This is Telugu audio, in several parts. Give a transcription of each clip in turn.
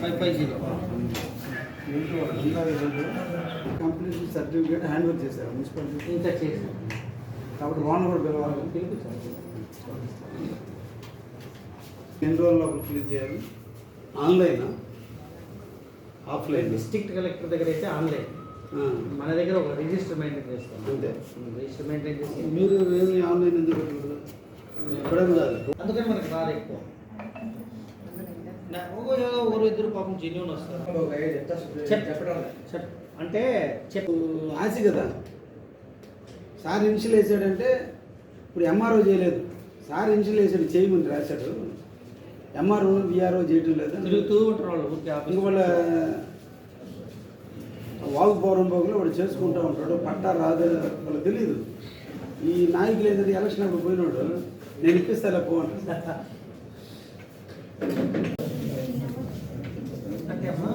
Five five zero complete certificate hand over చేశారు. మున్సిపాలిటీ ఇంకా చేశారు కాబట్టి వాన్ కూడా పిలవాలి. పిలిపించారు ఎన్ని రోజుల్లో ఫిల్ చేయాలి? ఆన్లైనా ఆఫ్లైన్ డిస్టిక్ కలెక్టర్ దగ్గర అయితే ఆన్లైన్ మన దగ్గర ఒక రిజిస్టర్ మెయింటైన్ చేస్తాం. అంతే. రిజిస్టర్ మెయింటైన్ చేసి మీరు ఏమి ఆన్లైన్ ఎందుకు ఇప్పుడేం కాదు. అందుకని మనకు రాదు ఎక్కువ. ఒకరు ఇద్దరు పాపం జెన్యున్ వస్తారు. చెప్ చెప్ అంటే చెప్ ఆశ కదా. సార్ ఇన్షియల్ వేసాడంటే ఇప్పుడు ఎంఆర్ఓ చేయలేదు. సార్ ఇన్షియల్ వేసాడు చేయమని రాశాడు. ఎంఆర్ఓ విఆర్ఓ చేయటం లేదు? తిరుగుతూ ఉంటారు వాళ్ళు ఊరికే ఇంక ఆఫీస్ వాళ్ళ వాగు పౌరం పోగులో వాడు చేసుకుంటూ ఉంటాడు పట్టా రాదు వాళ్ళకి తెలియదు ఈ నాయకులు ఏంటంటే ఎలక్షన్ అప్పుడు పోయినాడు నేను ఇప్పిస్తాలే పో. అంటే అమ్మా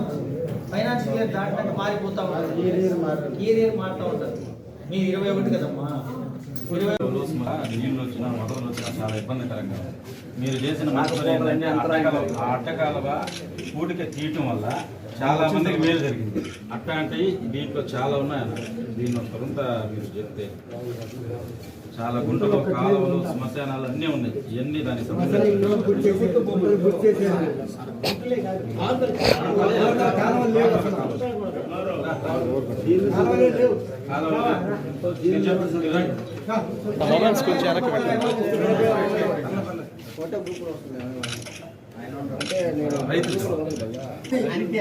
ఫైనాన్షియల్ ఇయర్ దాటినాక మారిపోతా ఉంటుంది Year year మారుతుంది. ఇయర్ ఇయర్ మారుతూ ఉంటుంది మీ ఇరవై ఒకటి కదమ్మా నీళ్ళు వచ్చినా మొదలు వచ్చినా చాలా ఇబ్బందికరంగా మీరు చేసిన మంచి పని ఏంటంటే అట్టకాల ఆ అట్టకాలువ పూటిక తీయటం వల్ల చాలా మందికి మేలు జరిగింది అట్లాంటివి దీంట్లో చాలా ఉన్నాయి అన్న దీన్ని కొంత మీరు చెప్తే చాలా గుంటలు కాలువలు శ్మశానాలు అన్నీ ఉన్నాయి ఇవన్నీ దానికి సంబంధించి రైతులు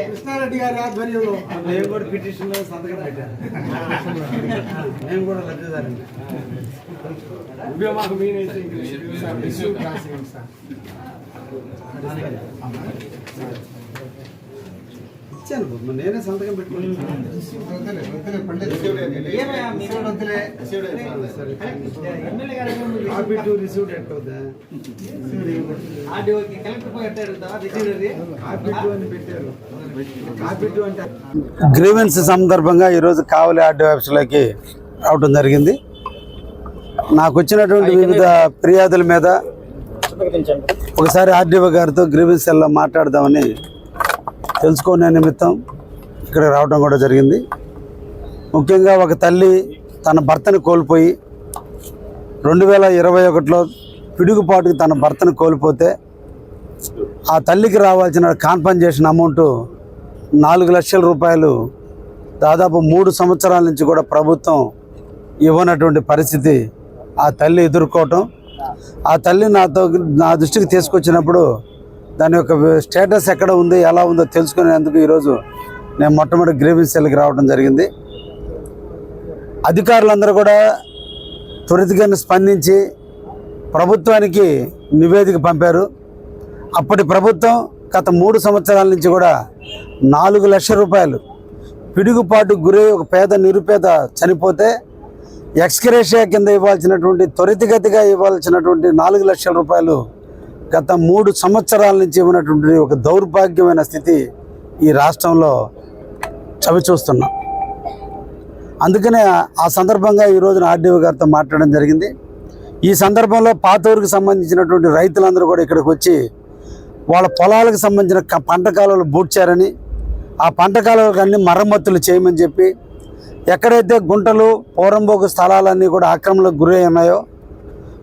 కృష్ణారెడ్డి గారి ఆధ్వర్యంలో మేము కూడా పిటిషన్ సంతకం పెట్టాను మేము కూడా లబ్ధిదారు ఇచ్చాను నేనే సంతకం పెట్టుకుని ఏమయ్యా మీరు ఎమ్మెల్యే గారు కాపీ టు రిసీవ్డ్ ఎట్ అవుతా ఆర్డీఓకి కలెక్టర్ పోయి ఎట్టాడు రిసీవర్ కాపీ టు అని పెట్టారు. కాపీ టు అంటే గ్రీవెన్స్ సందర్భంగా ఈరోజు కావలి ఆర్డీ ఆఫీసులోకి రావడం జరిగింది. నాకు వచ్చినటువంటి వివిధ ఫిర్యాదుల మీద ఒకసారి ఆర్డీఓ గారితో గ్రీవెన్స్ సెల్లో మాట్లాడదామని తెలుసుకునే నిమిత్తం ఇక్కడ రావడం కూడా జరిగింది. ముఖ్యంగా ఒక తల్లి తన భర్తను కోల్పోయి రెండు వేల ఇరవై ఒకటిలో పిడుగుపాటుకు తన భర్తను కోల్పోతే ఆ తల్లికి రావాల్సిన కాన్పన్సేషన్ అమౌంట్ నాలుగు లక్షల రూపాయలు దాదాపు మూడు సంవత్సరాల నుంచి కూడా ప్రభుత్వం ఇవ్వనటువంటి పరిస్థితి ఆ తల్లి ఎదుర్కోవటం. ఆ తల్లి నాతో నా దృష్టికి తీసుకొచ్చినప్పుడు దాని యొక్క స్టేటస్ ఎక్కడ ఉంది ఎలా ఉందో తెలుసుకునేందుకు ఈరోజు నేను మొట్టమొదటి గ్రీవెన్స్ సెల్కి రావడం జరిగింది. అధికారులందరూ కూడా త్వరితగానే స్పందించి ప్రభుత్వానికి నివేదిక పంపారు. అప్పటి ప్రభుత్వం గత మూడు సంవత్సరాల నుంచి కూడా నాలుగు లక్షల రూపాయలు పిడుగుపాటు గురై ఒక పేద నిరుపేద చనిపోతే ఎక్స్క్రేషియా కింద ఇవ్వాల్సినటువంటి త్వరితగతిగా ఇవ్వాల్సినటువంటి నాలుగు లక్షల రూపాయలు గత మూడు సంవత్సరాల నుంచి ఉన్నటువంటి ఒక దౌర్భాగ్యమైన స్థితి ఈ రాష్ట్రంలో చవిచూస్తున్నాం. అందుకనే ఆ సందర్భంగా ఈ రోజున ఆర్డీఓ గారితో మాట్లాడడం జరిగింది. ఈ సందర్భంలో పాతూరుకు సంబంధించినటువంటి రైతులందరూ కూడా ఇక్కడికి వచ్చి వాళ్ళ పొలాలకు సంబంధించిన పంట కాలువలు బూడ్చారని ఆ పంట కాలువలకు అన్ని మరమ్మతులు చేయమని చెప్పి ఎక్కడైతే గుంటలు పోరంబోకు స్థలాలన్నీ కూడా ఆక్రమణకు గురి ఉన్నాయో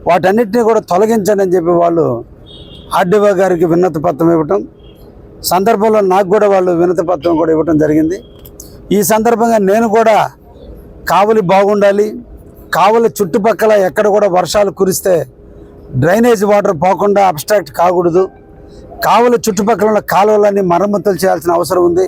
వాటన్నిటిని కూడా తొలగించండి అని చెప్పి వాళ్ళు ఆర్డీఓ గారికి వినతి పత్రం ఇవ్వటం సందర్భంలో నాకు కూడా వాళ్ళు వినతి పత్రం కూడా ఇవ్వటం జరిగింది. ఈ సందర్భంగా నేను కూడా కావలి బాగుండాలి కావలి చుట్టుపక్కల ఎక్కడ కూడా వర్షాలు కురిస్తే డ్రైనేజ్ వాటర్ పోకుండా అబ్స్ట్రాక్ట్ కాకూడదు. కావలి చుట్టుపక్కల ఉన్న కాలువలన్నీ మరమ్మతులు చేయాల్సిన అవసరం ఉంది.